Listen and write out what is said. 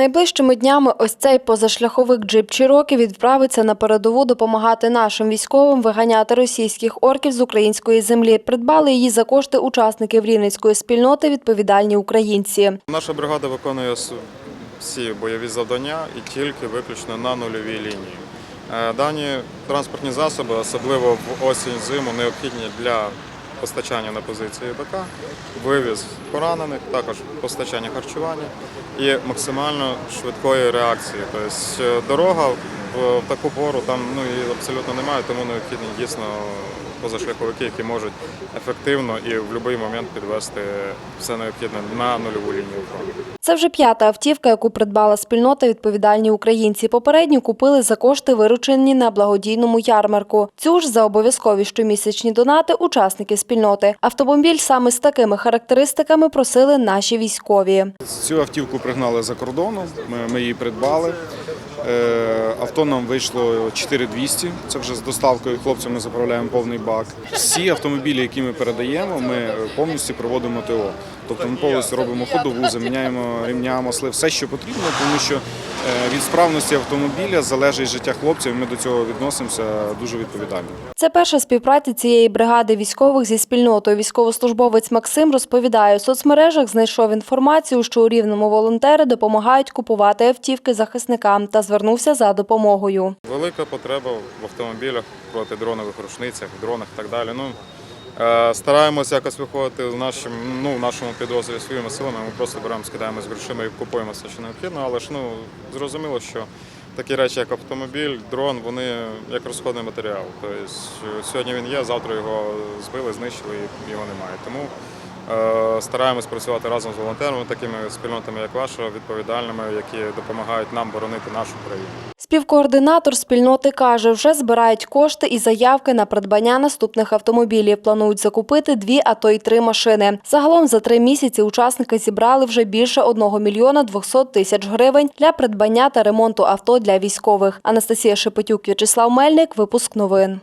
Найближчими днями ось цей позашляховик джип Чирокі відправиться на передову допомагати нашим військовим виганяти російських орків з української землі. Придбали її за кошти учасників рівненської спільноти відповідальні українці. Наша бригада виконує всі бойові завдання і тільки виключно на нульовій лінії. Е, Дані транспортні засоби, особливо в осінь-зиму, необхідні для постачання на позиції БК, вивіз поранених, також постачання харчування і максимально швидкої реакції. Тобто е, дорога в, таку пору там ну, її абсолютно немає, тому необхідні дійсно позашляховики, які можуть ефективно і в будь-який момент підвести все необхідне на нульову лінію фронту. Це вже п'ята автівка, яку придбала спільнота відповідальні українці. Попередню купили за кошти, виручені на благодійному ярмарку. Цю ж за обов'язкові щомісячні донати учасники спільноти. Автомобіль саме з такими характеристиками просили наші військові. Цю автівку пригнали за кордону, ми, ми її придбали. Е, авто нам вийшло 4200, це вже з доставкою хлопцям ми заправляємо повний бак. Всі автомобілі, які ми передаємо, ми повністю проводимо ТО. Тобто ми повністю робимо ходову, заміняємо рівня, масли, все, що потрібно, тому що е, від справності автомобіля залежить життя хлопців, ми до цього відносимося дуже відповідально. Це перша співпраця цієї бригади військових зі спільнотою. Військовослужбовець Максим розповідає, у соцмережах знайшов інформацію, що у рівному волонтери допомагають купувати автівки захисникам та звернувся за допомогою. Велика потреба в автомобілях, протидронових рушницях, дронах і так далі. Ну, е, стараємося якось виходити в нашому, ну, в нашому підрозділі своїми силами. Ми просто беремо, скидаємо з грошима і купуємо все, що необхідно. Але ж ну, зрозуміло, що такі речі, як автомобіль, дрон, вони як розходний матеріал. Тобто е, сьогодні він є, завтра його збили, знищили і його немає. Тому стараємось працювати разом з волонтерами, такими спільнотами, як ваша, відповідальними, які допомагають нам боронити нашу країну. Співкоординатор спільноти каже, вже збирають кошти і заявки на придбання наступних автомобілів. Планують закупити дві, а то й три машини. Загалом за три місяці учасники зібрали вже більше 1 мільйона 200 тисяч гривень для придбання та ремонту авто для військових. Анастасія Шепетюк, В'ячеслав Мельник. Випуск новин.